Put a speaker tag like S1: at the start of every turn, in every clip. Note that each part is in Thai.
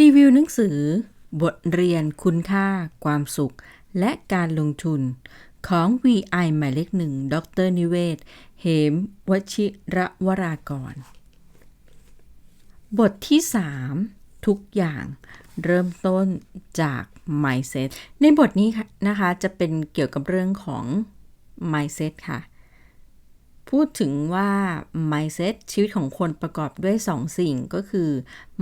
S1: รีวิวหนังสือ บทเรียนคุณค่า ความสุข และการลงทุน ของ VI หมายเลขหนึ่ง ดร นิเวศ เหมวชิระวรากร บทที่ 3 ทุกอย่างเริ่มต้นจาก mindset ในบทนี้ค่ะนะคะ จะเป็นเกี่ยวกับเรื่องของ mindset ค่ะ พูดถึงว่า mindset ชีวิตของคนประกอบด้วย2สิ่งก็คือ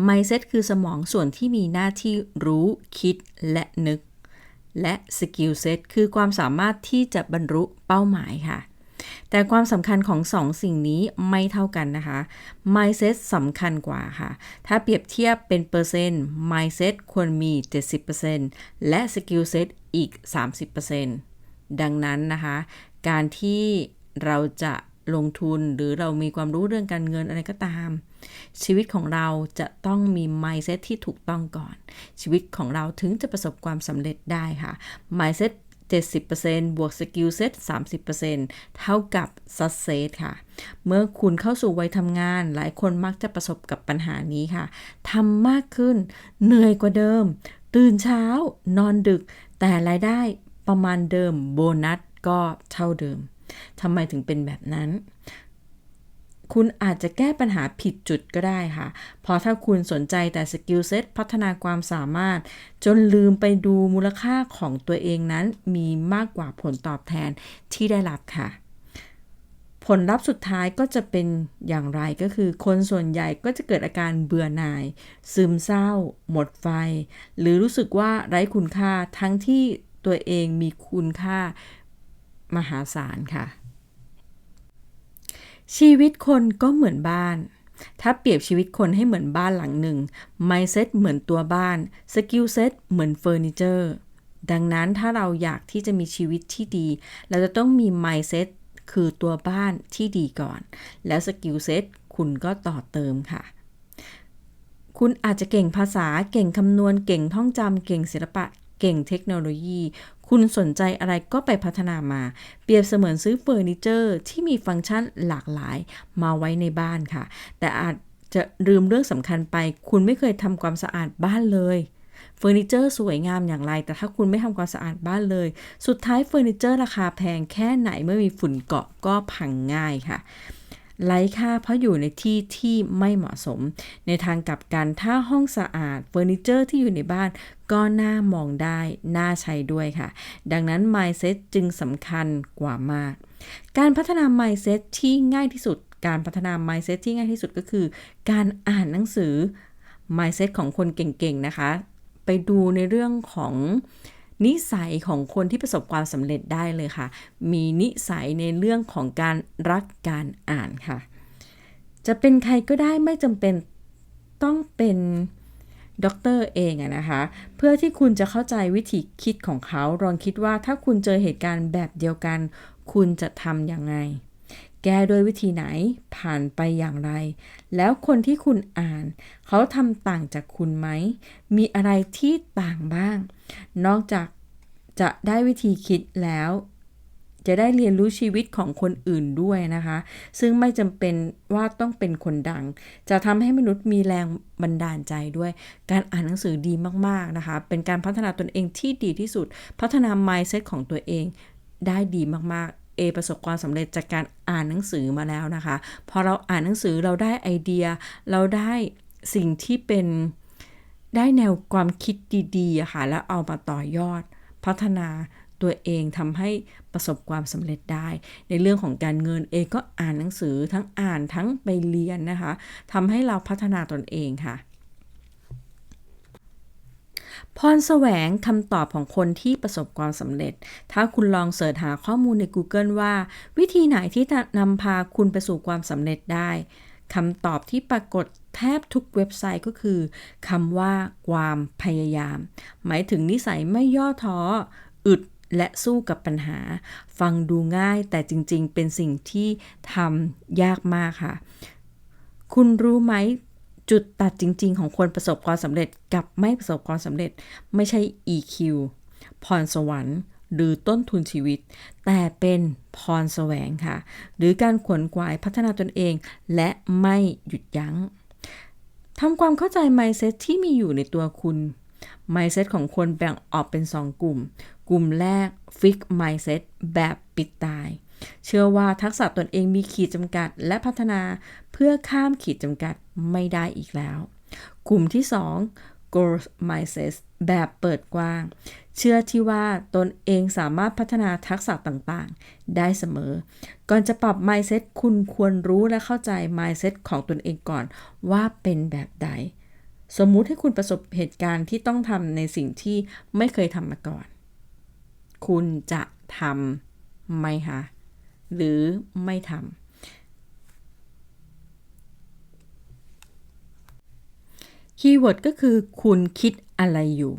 S1: mindset คือสมองส่วนที่มีหน้าที่รู้คิดและนึก และ skill set คือความสามารถที่จะบรรลุเป้าหมายค่ะ แต่ความสำคัญของสองสิ่งนี้ไม่เท่ากันนะคะ mindset สำคัญกว่าค่ะ ถ้าเปรียบเทียบเป็นเปอร์เซ็นต์ mindset ควรมี 70%และ skill set อีก 30%ดังนั้นนะคะ การที่เราจะ ลงทุนหรือเรามีความรู้เรื่องการเงินอะไรก็ตาม ชีวิตของเราจะต้องมี mindset ที่ถูกต้องก่อน ชีวิตของเราถึงจะประสบความสำเร็จได้ค่ะ mindset 70%บวก skill set 30%เท่ากับ success ค่ะ เมื่อคุณเข้าสู่วัยทำงาน หลายคนมักจะประสบกับปัญหานี้ค่ะทำมากขึ้น เหนื่อยกว่าเดิม ตื่นเช้านอนดึก แต่รายได้ประมาณเดิมโบนัสก็เท่าเดิม ทำไมถึงเป็นแบบนั้น คุณอาจจะแก้ปัญหาผิดจุดก็ได้ค่ะ เพราะถ้าคุณสนใจแต่สกิลเซ็ตพัฒนาความสามารถ จนลืมไปดูมูลค่าของตัวเองนั้นมีมากกว่าผลตอบแทนที่ได้รับค่ะผลลัพธ์สุดท้ายก็จะเป็นอย่างไรก็คือ คนส่วนใหญ่ก็จะเกิดอาการเบื่อหน่าย ซึมเศร้า หมดไฟ หรือรู้สึกว่าไร้คุณค่าทั้งที่ตัวเองมีคุณค่า มหาศาลค่ะ ชีวิตคนก็เหมือนบ้าน ถ้าเปรียบชีวิตคนให้เหมือนบ้านหลังหนึ่ง mindset เหมือนตัวบ้าน skill set เหมือนเฟอร์นิเจอร์ดังนั้นถ้าเราอยากที่จะมีชีวิตที่ดี เราจะต้องมี mindset คือตัวบ้านที่ดีก่อน แล้ว skill set คุณก็ต่อเติมค่ะ คุณอาจจะเก่งภาษา เก่งคำนวณ เก่งท่องจำ เก่งศิลปะ เก่งเทคโนโลยี คุณสนใจอะไรก็ไปพัฒนามา เปรียบเสมือนซื้อเฟอร์นิเจอร์ที่มีฟังก์ชันหลากหลายมาไว้ในบ้านค่ะ แต่อาจจะลืมเรื่องสำคัญไป คุณไม่เคยทำความสะอาดบ้านเลยเฟอร์นิเจอร์สวยงามอย่างไร แต่ถ้าคุณไม่ทำความสะอาดบ้านเลย สุดท้ายเฟอร์นิเจอร์ราคาแพงแค่ไหนเมื่อมีฝุ่นเกาะก็พังง่ายค่ะไร้ค่าเพราะอยู่ในที่ที่ไม่เหมาะสม ในทางกลับกันถ้าห้องสะอาดเฟอร์นิเจอร์ที่อยู่ในบ้าน ก็น่ามองได้ น่าใช้ด้วยค่ะ ดังนั้น mindset จึงสำคัญกว่ามาก การพัฒนา mindset ที่ง่ายที่สุด การพัฒนา mindset ที่ง่ายที่สุดก็คือ การอ่านหนังสือ mindset ของคนเก่งๆ นะคะ ไปดูในเรื่องของนิสัยของคนที่ประสบความสำเร็จได้เลยค่ะ มีนิสัยในเรื่องของการรักการอ่านค่ะ จะเป็นใครก็ได้ไม่จำเป็นต้องเป็น ด็อกเตอร์เองอะนะคะ เพื่อที่คุณจะเข้าใจวิธีคิดของเขาลองคิดว่าถ้าคุณเจอเหตุการณ์แบบเดียวกัน คุณจะทำยังไง แก้ด้วยวิธีไหนผ่านไปอย่างไร แล้วคนที่คุณอ่าน เขาทำต่างจากคุณไหม มีอะไรที่ต่างบ้าง นอกจากจะได้วิธีคิดแล้ว จะได้เรียนรู้ชีวิตของคนอื่นด้วยนะคะ ซึ่งไม่จำเป็นว่าต้องเป็นคนดัง จะทำให้มนุษย์มีแรงบันดาลใจด้วย การอ่านหนังสือดีมากๆนะคะ เป็นการพัฒนาตนเองที่ดีที่สุด พัฒนา mindset ของตัวเองได้ดีมากๆ เอประสบความสำเร็จจากการอ่านหนังสือมาแล้วนะคะ พอเราอ่านหนังสือเราได้ไอเดีย เราได้สิ่งที่เป็นได้แนวความคิดดีๆค่ะ แล้วเอามาต่อยอดพัฒนา ตัวเองทำให้ประสบความสำเร็จได้ ในเรื่องของการเงินเองก็อ่านหนังสือทั้งอ่านทั้งไปเรียนนะคะทำให้เราพัฒนาตนเองค่ะพรแสวงคำตอบของคนที่ประสบความสำเร็จ ถ้าคุณลองเสิร์ชหาข้อมูลใน Google ว่า วิธีไหนที่จะนำพาคุณไปสู่ความสำเร็จได้คำตอบที่ปรากฏแทบทุกเว็บไซต์ก็คือคำว่าความพยายาม หมายถึงนิสัยไม่ย่อท้อ อึด และสู้กับปัญหา ฟังดูง่ายแต่จริงๆ เป็นสิ่งที่ทำยากมากค่ะ คุณรู้ไหมจุดตัดจริง ๆ ของคนประสบความสำเร็จกับไม่ประสบความสำเร็จ ไม่ใช่ EQ พรสวรรค์ หรือต้นทุนชีวิต แต่เป็นพรแสวงค่ะ หรือการขวนขวายพัฒนาตนเอง และไม่หยุดยัง้งทำความเข้าใจ mindset ที่มีอยู่ในตัวคุณ mindset ของคนแบ่งออกเป็น 2 กลุ่ม กลุ่มแรก fix mindset แบบปิดตาย เชื่อว่าทักษะตนเองมีขีดจำกัด และพัฒนาเพื่อข้ามขีดจำกัดไม่ได้อีกแล้ว กลุ่มที่ 2 growth mindset แบบเปิดกว้าง เชื่อที่ว่าตนเองสามารถพัฒนาทักษะต่างๆ ได้เสมอ ก่อนจะปรับ mindset คุณควรรู้และเข้าใจ mindset ของตนเองก่อนว่าเป็นแบบใด สมมุติให้คุณประสบเหตุการณ์ที่ต้องทำในสิ่งที่ไม่เคยทำมาก่อน คุณจะทำไหมคะหรือไม่ทำคีย์เวิร์ดก็คือคุณคิดอะไรอยู่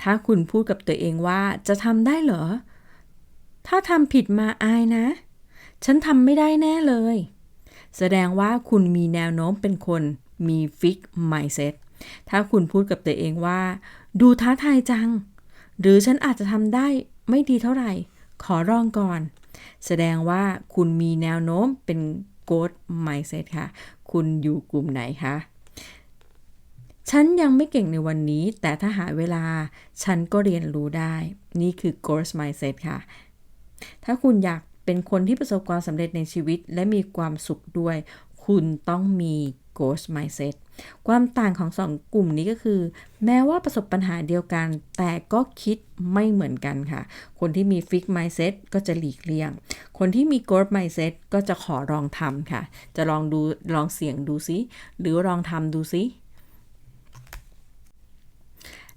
S1: ถ้าคุณพูดกับตัวเองว่าจะทำได้เหรอ ถ้าทำผิดมาอายนะ ฉันทำไม่ได้แน่เลย แสดงว่าคุณมีแนวโน้มเป็นคนมีฟิก mindset ถ้าคุณพูดกับตัวเองว่า ดูท้าทายจัง หรือฉันอาจจะทำได้ ไม่ดีเท่าไหร่ ขอลองก่อน แสดงว่าคุณมีแนวโน้มเป็น growth mindset ค่ะ คุณอยู่กลุ่มไหนคะ ฉันยังไม่เก่งในวันนี้ แต่ถ้าหาเวลา ฉันก็เรียนรู้ได้ นี่คือ growth mindset ค่ะ ถ้าคุณอยากเป็นคนที่ประสบความสำเร็จในชีวิต และมีความสุขด้วย คุณต้องมี growth mindset ความต่างของสองกลุ่มนี้ก็คือ แม้ว่าประสบปัญหาเดียวกัน แต่ก็คิดไม่เหมือนกันค่ะ คนที่มี fix mindset ก็จะหลีกเลี่ยง คนที่มี growth mindset ก็จะขอลองทำค่ะ จะลองดูลองเสี่ยงดูซิ หรือลองทำดูซิ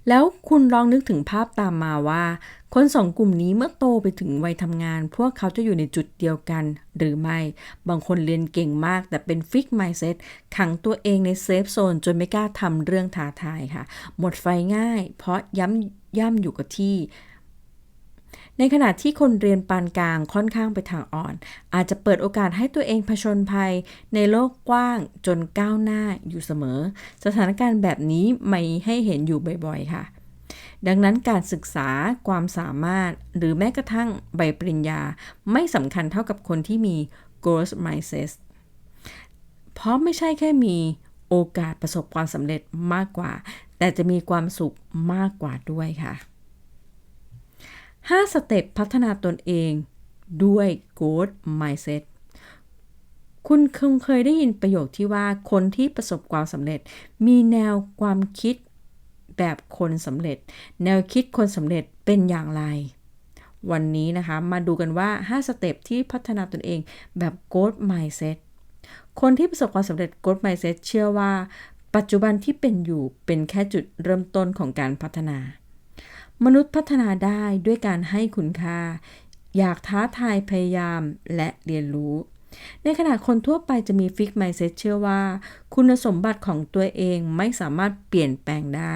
S1: แล้วคุณลองนึกถึงภาพตามมาว่า คนสองกลุ่มนี้เมื่อโตไปถึงวัยทำงาน พวกเขาจะอยู่ในจุดเดียวกัน หรือไม่ บางคนเรียนเก่งมาก แต่เป็นฟิกไมเซ็ตขังตัวเองในเซฟโซนจนไม่กล้าทำเรื่องท้าทายค่ะ หมดไฟง่าย เพราะย้ำย่ำอยู่กับที่ ในขณะที่คนเรียนปานกลางค่อนข้างไปทางอ่อน อาจจะเปิดโอกาสให้ตัวเองผชนภัยในโลกกว้างจนก้าวหน้าอยู่เสมอ สถานการณ์แบบนี้ไม่ให้เห็นอยู่บ่อยๆค่ะ ดังนั้นการศึกษาความสามารถหรือแม้กระทั่งใบปริญญา ไม่สำคัญเท่ากับคนที่มี growth mindset เพราะไม่ใช่แค่มีโอกาสประสบความสำเร็จมากกว่า แต่จะมีความสุขมากกว่าด้วยค่ะ 5 สเต็ปพัฒนาตนเองด้วย growth mindset คุณคงเคยได้ยินประโยคที่ว่าคนที่ประสบความสำเร็จ มีแนวความคิดแบบคนสำเร็จ แนวคิดคนสำเร็จเป็นอย่างไร วันนี้นะคะ มาดูกันว่า 5 สเต็ปที่พัฒนาตนเองแบบ growth mindset คนที่ประสบความสำเร็จ growth mindset เชื่อว่า ปัจจุบันที่เป็นอยู่เป็นแค่จุดเริ่มต้นของการพัฒนา มนุษย์พัฒนาได้ด้วยการให้คุณค่า อยากท้าทายพยายามและเรียนรู้ ในขณะคนทั่วไปจะมีฟิกไมเซ็ตเชื่อว่า คุณสมบัติของตัวเองไม่สามารถเปลี่ยนแปลงได้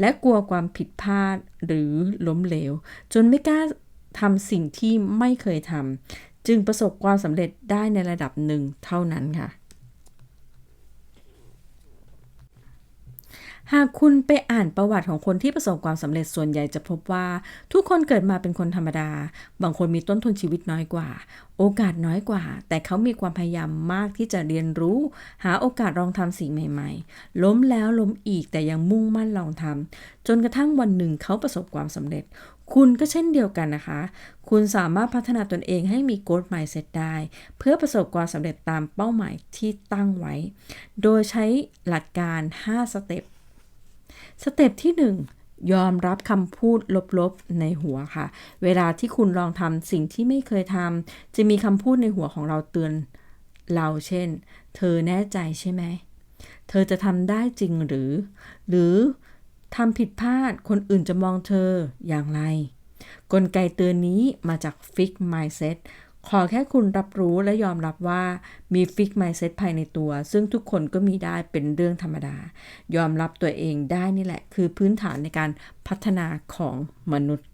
S1: และกลัวความผิดพลาดหรือล้มเหลว จนไม่กล้าทำสิ่งที่ไม่เคยทำจึงประสบความสำเร็จได้ในระดับหนึ่งเท่านั้นค่ะ หากคุณไปอ่านประวัติของคนที่ประสบความสำเร็จส่วนใหญ่จะพบว่า ทุกคนเกิดมาเป็นคนธรรมดา บางคนมีต้นทุนชีวิตน้อยกว่า โอกาสน้อยกว่า แต่เขามีความพยายามมากที่จะเรียนรู้ หาโอกาสลองทำสิ่งใหม่ ๆ ล้มแล้วล้มอีกแต่ยังมุ่งมั่นลองทำจนกระทั่งวันหนึ่งเขาประสบความสำเร็จ คุณก็เช่นเดียวกันนะคะ คุณสามารถพัฒนาตนเองให้มี growth mindset ได้ เพื่อประสบความสำเร็จตามเป้าหมายที่ตั้งไว้ โดยใช้หลักการ 5 สเต็ป สเต็ปที่ 1 ยอมรับคำพูดลบๆในหัวค่ะ เวลาที่คุณลองทำสิ่งที่ไม่เคยทำจะมีคำพูดในหัวของเราเตือนเราเช่น เธอแน่ใจใช่ไหม เธอจะทำได้จริงหรือ หรือทำผิดพลาดคนอื่นจะมองเธออย่างไร กลไกเตือนนี้มาจาก Fix Mindset ขอแค่คุณรับรู้และยอมรับว่ามี Fix Mindset ภายในตัว ซึ่งทุกคนก็มีได้เป็นเรื่องธรรมดา ยอมรับตัวเองได้นี่แหละ คือพื้นฐานในการพัฒนาของมนุษย์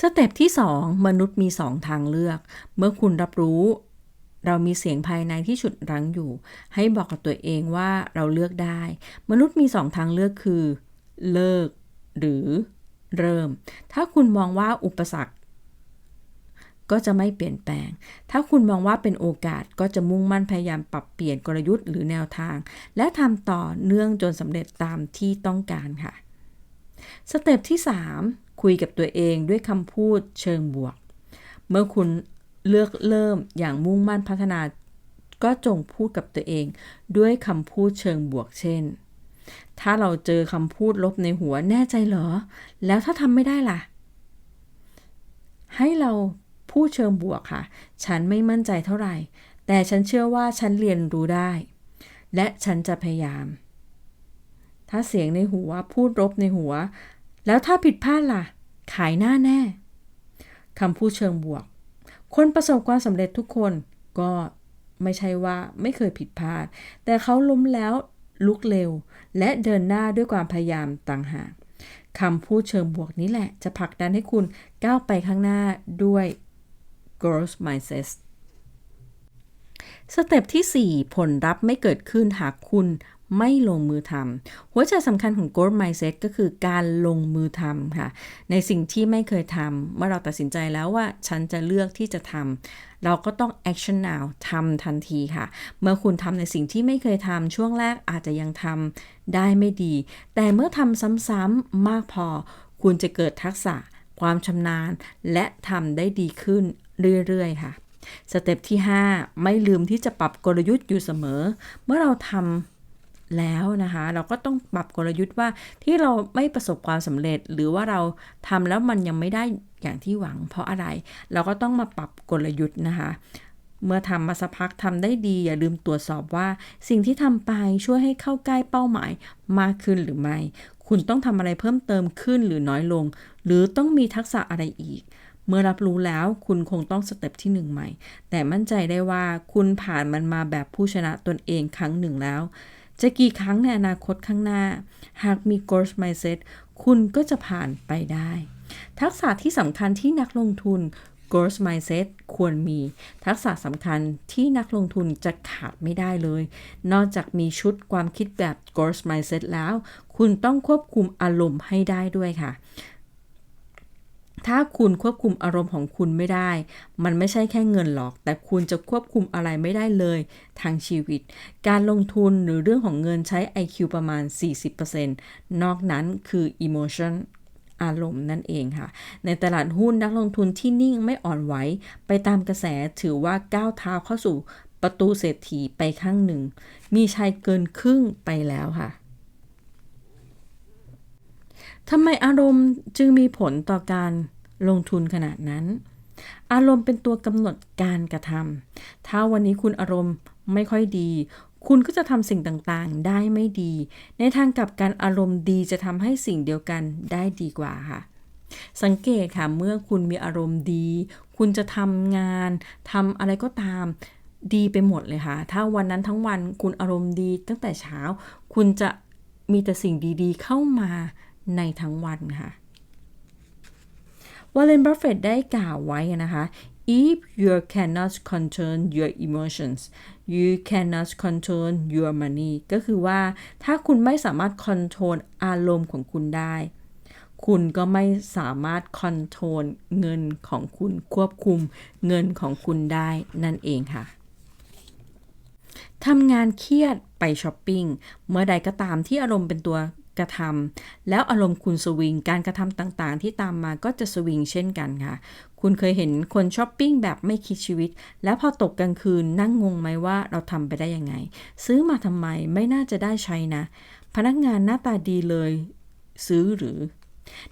S1: สเต็ปที่ 2 มนุษย์มี 2 ทางเลือก เมื่อคุณรับรู้ เรามีเสียงภายในที่ฉุดรั้งอยู่ ให้บอกกับตัวเองว่าเราเลือกได้ มนุษย์มี 2 ทางเลือกคือ เลิก หรือเริ่ม ถ้าคุณมองว่าอุปสรรค ก็จะไม่เปลี่ยนแปลง ถ้าคุณมองว่าเป็นโอกาสก็จะมุ่งมั่นพยายามปรับเปลี่ยนกลยุทธ์หรือแนวทาง และทำต่อเนื่องจนสำเร็จตามที่ต้องการค่ะ สเต็ปที่ 3 คุยกับตัวเองด้วยคำพูดเชิงบวก เมื่อคุณเลือกเริ่มอย่างมุ่งมั่นพัฒนา ก็จงพูดกับตัวเองด้วยคำพูดเชิงบวกเช่น ถ้าเราเจอคำพูดลบในหัวแน่ใจเหรอ แล้วถ้าทำไม่ได้ล่ะ ให้เรา พูดเชิงบวกค่ะ ฉันไม่มั่นใจเท่าไหร่ แต่ฉันเชื่อว่าฉันเรียนรู้ได้ และฉันจะพยายาม ถ้าเสียงในหัวพูดรบในหัว แล้วถ้าผิดพลาดล่ะ ขายหน้าแน่คำพูดเชิงบวก คนประสบความสำเร็จทุกคนก็ไม่ใช่ว่าไม่เคยผิดพลาด แต่เขาล้มแล้วลุกเร็ว และเดินหน้าด้วยความพยายามต่างหากคำพูดเชิงบวกนี้แหละ จะผลักดันให้คุณก้าวไปข้างหน้าด้วย growth mindset สเต็ปที่ 4 ผลลัพธ์ไม่เกิดขึ้นหากคุณไม่ลงมือทำหัวใจสำคัญของ growth mindset ก็คือการลงมือทำค่ะ ในสิ่งที่ไม่เคยทำเมื่อเราตัดสินใจแล้วว่าฉันจะเลือกที่จะทำเราก็ต้อง action now ทำทันทีค่ะ เมื่อคุณทำในสิ่งที่ไม่เคยทำช่วงแรกอาจจะยังทำได้ไม่ดี แต่เมื่อทำซ้ำๆมากพอ คุณจะเกิดทักษะความชำนาญและทำได้ดีขึ้น เรื่อยๆ ค่ะ สเต็ปที่ 5 ไม่ลืมที่จะปรับกลยุทธ์อยู่เสมอ เมื่อเราทำแล้วนะคะ เราก็ต้องปรับกลยุทธ์ว่าที่เราไม่ประสบความสำเร็จ หรือว่าเราทำแล้วมันยังไม่ได้อย่างที่หวัง เพราะอะไร เราก็ต้องมาปรับกลยุทธ์นะคะเมื่อทำมาสักพักทำได้ดีอย่าลืมตรวจสอบว่า สิ่งที่ทำไปช่วยให้เข้าใกล้เป้าหมายมากขึ้นหรือไม่ คุณต้องทำอะไรเพิ่มเติมขึ้นหรือน้อยลง หรือต้องมีทักษะอะไรอีก เมื่อรับรู้แล้วคุณคงต้องสเต็ปที่ 1 ใหม่ แต่มั่นใจได้ว่าคุณผ่านมันมาแบบผู้ชนะตนเองครั้งหนึ่งแล้ว จะกี่ครั้งในอนาคตข้างหน้า หากมี growth mindset คุณก็จะผ่านไปได้ ทักษะที่สำคัญที่นักลงทุน growth mindset ควรมี ทักษะสำคัญที่นักลงทุนจะขาดไม่ได้เลย นอกจากมีชุดความคิดแบบ growth mindset แล้ว คุณต้องควบคุมอารมณ์ให้ได้ด้วยค่ะ ถ้าคุณควบคุมอารมณ์ของคุณไม่ได้ มันไม่ใช่แค่เงินหรอก แต่คุณจะควบคุมอะไรไม่ได้เลยทางชีวิต การลงทุนหรือเรื่องของเงินใช้ IQ ประมาณ 40%นอกนั้นคือ emotion อารมณ์นั่นเองค่ะ ในตลาดหุ้นนักลงทุนที่นิ่งไม่อ่อนไหวไปตามกระแสถือว่าก้าวเท้าเข้าสู่ประตูเศรษฐีไปข้างหนึ่ง มีชายเกินครึ่งไปแล้วค่ะ ทำไมอารมณ์จึงมีผลต่อการลงทุนขนาดนั้น อารมณ์เป็นตัวกำหนดการกระทำถ้าวันนี้คุณอารมณ์ไม่ค่อยดี คุณก็จะทำสิ่งต่างๆ ได้ไม่ดี ในทางกับการอารมณ์ดีจะทำให้สิ่งเดียวกันได้ดีกว่าค่ะ สังเกตค่ะ เมื่อคุณมีอารมณ์ดี คุณจะทำงานทำอะไรก็ตามดีไปหมดเลยค่ะ ถ้าวันนั้นทั้งวันคุณอารมณ์ดีตั้งแต่เช้า คุณจะมีแต่สิ่งดีๆ เข้ามา ในทั้งวันค่ะวอลเลนบัฟเฟตได้กล่าวไว้นะคะ if you cannot control your emotions you cannot control your money ก็คือว่าถ้าคุณไม่สามารถคอนโทรลอารมณ์ของคุณได้ คุณก็ไม่สามารถคอนโทรลเงินของคุณควบคุมเงินของคุณได้นั่นเองค่ะทำงานเครียดไปช้อปปิ้ง เมื่อใดก็ตามที่อารมณ์เป็นตัว กระทำแล้วอารมณ์คุณสวิงการกระทำต่างๆ ที่ตามมาก็จะสวิงเช่นกันค่ะ คุณเคยเห็นคนช้อปปิ้งแบบไม่คิดชีวิต แล้วพอตกกลางคืนนั่งงงไหมว่าเราทำไปได้ยังไง ซื้อมาทำไมไม่น่าจะได้ใช้นะ พนักงานหน้าตาดีเลย ซื้อหรือ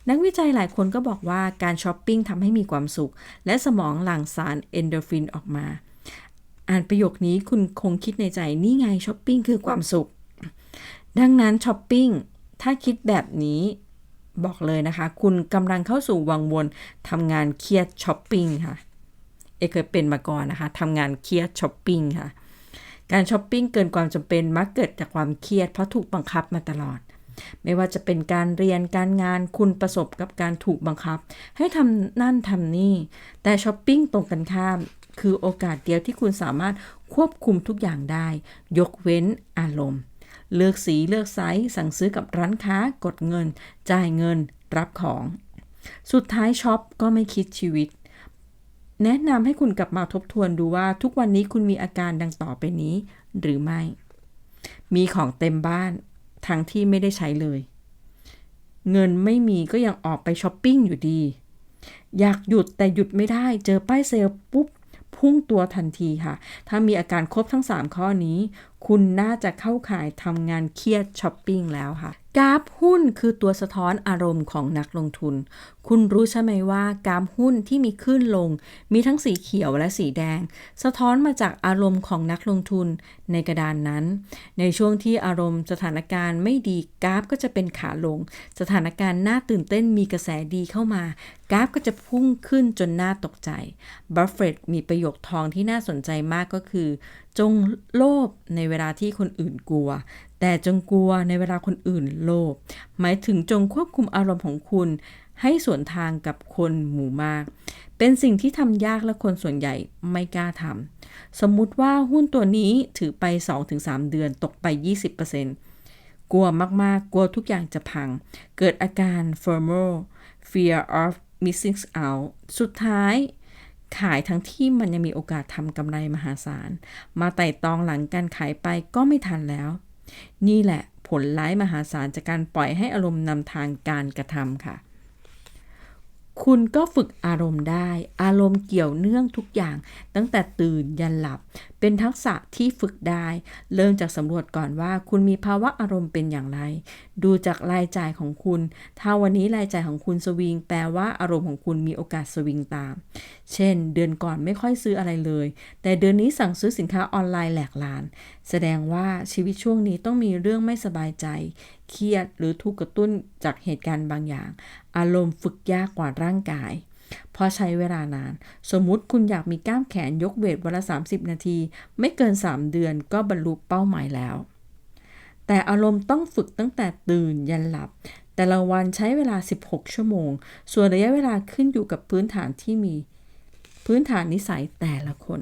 S1: นักวิจัยหลายคนก็บอกว่าการช้อปปิ้งทำให้มีความสุข และสมองหลั่งสารเอนโดฟินออกมา อ่านประโยคนี้คุณคงคิดในใจนี่ไงช้อปปิ้งคือความสุข ดังนั้นช้อปปิ้ง ถ้าคิดแบบนี้บอกเลยนะคะ คุณกำลังเข้าสู่วังวนทำงานเครียดช้อปปิ้งค่ะ เอเคยเป็นมาก่อนนะคะทำงานเครียดช้อปปิ้งค่ะ การช้อปปิ้งเกินความจำเป็นมักเกิดจากความเครียดเพราะถูกบังคับมาตลอด ไม่ว่าจะเป็นการเรียนการงานคุณประสบกับการถูกบังคับ ให้ทำนั่นทำนี่ แต่ช้อปปิ้งตรงกันข้าม คือโอกาสเดียวที่คุณสามารถควบคุมทุกอย่างได้ ยกเว้นอารมณ์ เลือกสีเลือกไซส์สั่งซื้อกับร้านค้ากดเงิน จ่ายเงินรับของ สุดท้ายช็อปก็ไม่คิดชีวิต แนะนำให้คุณกลับมาทบทวนดูว่าทุกวันนี้คุณมีอาการดังต่อไปนี้ หรือไม่ มีของเต็มบ้าน ทั้งที่ไม่ได้ใช้เลย เงินไม่มีก็ยังออกไปช้อปปิ้งอยู่ดี อยากหยุดแต่หยุดไม่ได้ เจอป้ายเซลล์ปุ๊บพุ่งตัวทันทีค่ะ ถ้ามีอาการครบทั้ง 3 ข้อนี้ คุณน่าจะเข้าข่ายทำงานเครียดช้อปปิ้งแล้วค่ะ กราฟหุ้นคือตัวสะท้อนอารมณ์ของนักลงทุน คุณรู้ใช่ไหมว่ากราฟหุ้นที่มีขึ้นลง มีทั้งสีเขียวและสีแดง สะท้อนมาจากอารมณ์ของนักลงทุนในกระดานนั้น ในช่วงที่อารมณ์สถานการณ์ไม่ดีกราฟก็จะเป็นขาลง สถานการณ์น่าตื่นเต้นมีกระแสดีเข้ามากราฟก็จะพุ่งขึ้นจนน่าตกใจ บัฟเฟตมีประโยคทองที่น่าสนใจมากก็คือ จงโลภในเวลาที่คนอื่นกลัว แต่จงกลัวในเวลาคนอื่นโลภหมายถึงจงควบคุมอารมณ์ของคุณ ให้สวนทางกับคนหมู่มาก เป็นสิ่งที่ทำยากและคนส่วนใหญ่ไม่กล้าทำสมมุติว่าหุ้นตัวนี้ถือไป 2-3 เดือนตกไป 20%กลัวมากๆ กลัวทุกอย่างจะพัง เกิดอาการ FOMO fear of missing out สุดท้ายขายทั้งที่มันยังมีโอกาสทำกำไรมหาศาล มาไต่ตองหลังการขายไปก็ไม่ทันแล้ว นี่แหละผลร้ายมหาศาลจากการปล่อยให้อารมณ์นำทางการกระทำค่ะ คุณก็ฝึกอารมณ์ได้ อารมณ์เกี่ยวเนื่องทุกอย่าง ตั้งแต่ตื่นยันหลับ เป็นทักษะที่ฝึกได้ เริ่มจากสำรวจก่อนว่า คุณมีภาวะอารมณ์เป็นอย่างไร ดูจากรายจ่ายของคุณ ถ้าวันนี้รายจ่ายของคุณสวิง แปลว่าอารมณ์ของคุณมีโอกาสสวิงตาม เช่น เดือนก่อนไม่ค่อยซื้ออะไรเลย แต่เดือนนี้สั่งซื้อสินค้าออนไลน์แหลกลาน แสดงว่าชีวิตช่วงนี้ต้องมีเรื่องไม่สบายใจ เครียดหรือถูกกระตุ้นจากเหตุการณ์บางอย่าง อารมณ์ฝึกยากกว่าร่างกาย เพราะใช้เวลานาน สมมุติคุณอยากมีกล้ามแขนยกเวทวันละ 30 นาที ไม่เกิน 3 เดือนก็บรรลุเป้าหมายแล้ว แต่อารมณ์ต้องฝึกตั้งแต่ตื่นยันหลับ แต่ละวันใช้เวลา 16 ชั่วโมง ส่วนระยะเวลาขึ้นอยู่กับพื้นฐานที่มี พื้นฐานนิสัยแต่ละคน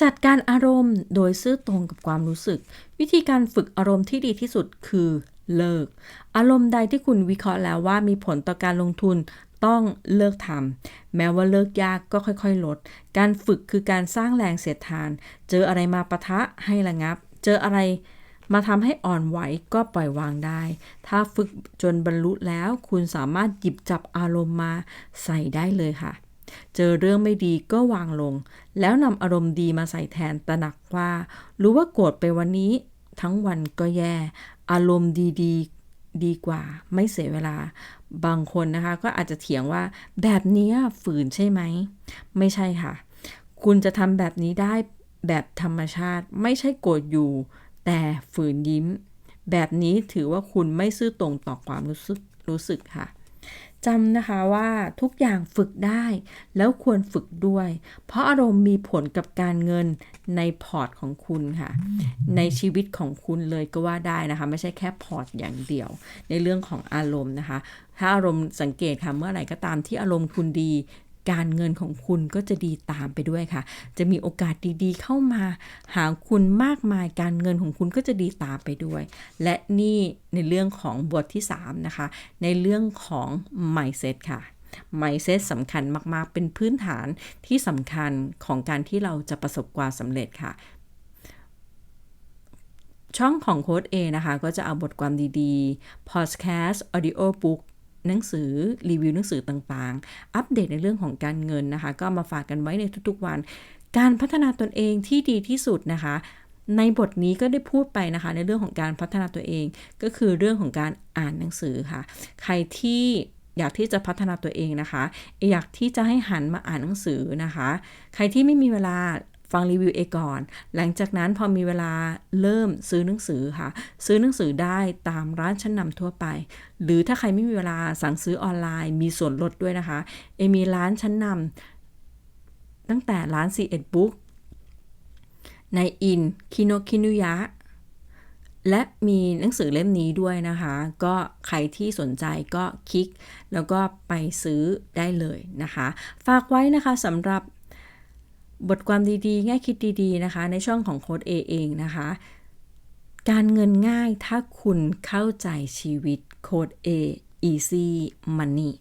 S1: จัดการอารมณ์โดยซื่อตรงกับความรู้สึก วิธีการฝึกอารมณ์ที่ดีที่สุดคือ เลิก อารมณ์ใดที่คุณวิเคราะห์แล้วว่ามีผลต่อการลงทุนต้องเลิกทำแม้ว่าเลิกยากก็ค่อยๆ ลด การฝึกคือการสร้างแรงเสียดทาน เจออะไรมาปะทะให้ระงับ เจออะไรมาทำให้อ่อนไหวก็ปล่อยวางได้ ถ้าฝึกจนบรรลุแล้วคุณสามารถหยิบจับอารมณ์มาใส่ได้เลยค่ะ เจอเรื่องไม่ดีก็วางลง แล้วนำอารมณ์ดีมาใส่แทนตระหนักว่า รู้ว่าโกรธไปวันนี้ ทั้งวันก็แย่ อารมณ์ดีๆดดีกว่า ไม่เสียเวลา บางคนนะคะก็อาจจะเถียงว่าแบบนี้ฝืนใช่ไหม ไม่ใช่ค่ะ คุณจะทำแบบนี้ได้แบบธรรมชาติ ไม่ใช่โกรธอยู่ แต่ฝืนยิ้ม แบบนี้ถือว่าคุณไม่ซื่อตรงต่อความรู้สึกรู้สึกค่ะ จำนะคะว่าทุกอย่างฝึกได้ แล้วควรฝึกด้วย เพราะอารมณ์มีผลกับการเงินในพอร์ตของคุณค่ะ ในชีวิตของคุณเลยก็ว่าได้นะคะ ไม่ใช่แค่พอร์ตอย่างเดียว ในเรื่องของอารมณ์นะคะ ถ้าอารมณ์สังเกตค่ะ เมื่อไหร่ก็ตามที่อารมณ์คุณดี การเงินของคุณก็จะดีตามไปด้วยค่ะ จะมีโอกาสดีๆ เข้ามาหาคุณมากมายการเงินของคุณก็จะดีตามไปด้วย และนี่ในเรื่องของบทที่ 3 นะคะ ในเรื่องของ mindset ค่ะ mindset สำคัญมากๆ เป็นพื้นฐานที่สำคัญของการที่เราจะประสบความสำเร็จค่ะช่องของโค้ด A นะคะ ก็จะเอาบทความดีๆ podcast audio book หนังสือรีวิวหนังสือต่างๆ อัปเดตในเรื่องของการเงินนะคะ ก็มาฝากกันไว้ในทุกๆวัน การพัฒนาตนเองที่ดีที่สุดนะคะ ในบทนี้ก็ได้พูดไปนะคะ ในเรื่องของการพัฒนาตัวเอง ก็คือเรื่องของการอ่านหนังสือค่ะ ใครที่อยากที่จะพัฒนาตัวเองนะคะ อยากที่จะให้หันมาอ่านหนังสือนะคะ ใครที่ไม่มีเวลา ฟังรีวิวเอก่อน หลังจากนั้นพอมีเวลาเริ่มซื้อหนังสือค่ะ ซื้อหนังสือได้ตามร้านชั้นนำทั่วไป หรือถ้าใครไม่มีเวลาสั่งซื้อออนไลน์ มีส่วนลดด้วยนะคะ เอมีร้านชั้นนำตั้งแต่ร้าน c 1 Book ในอิน คิโนคินุยะ และมีหนังสือเล่มนี้ด้วยนะคะ ก็ใครที่สนใจก็คลิก แล้วก็ไปซื้อได้เลยนะคะ ฝากไว้นะคะสำหรับ บทความดีๆ ง่ายคิดดี ๆ นะคะ ในช่องของโค้ด A เองนะคะ การเงินง่ายถ้าคุณเข้าใจชีวิตโค้ด A easy money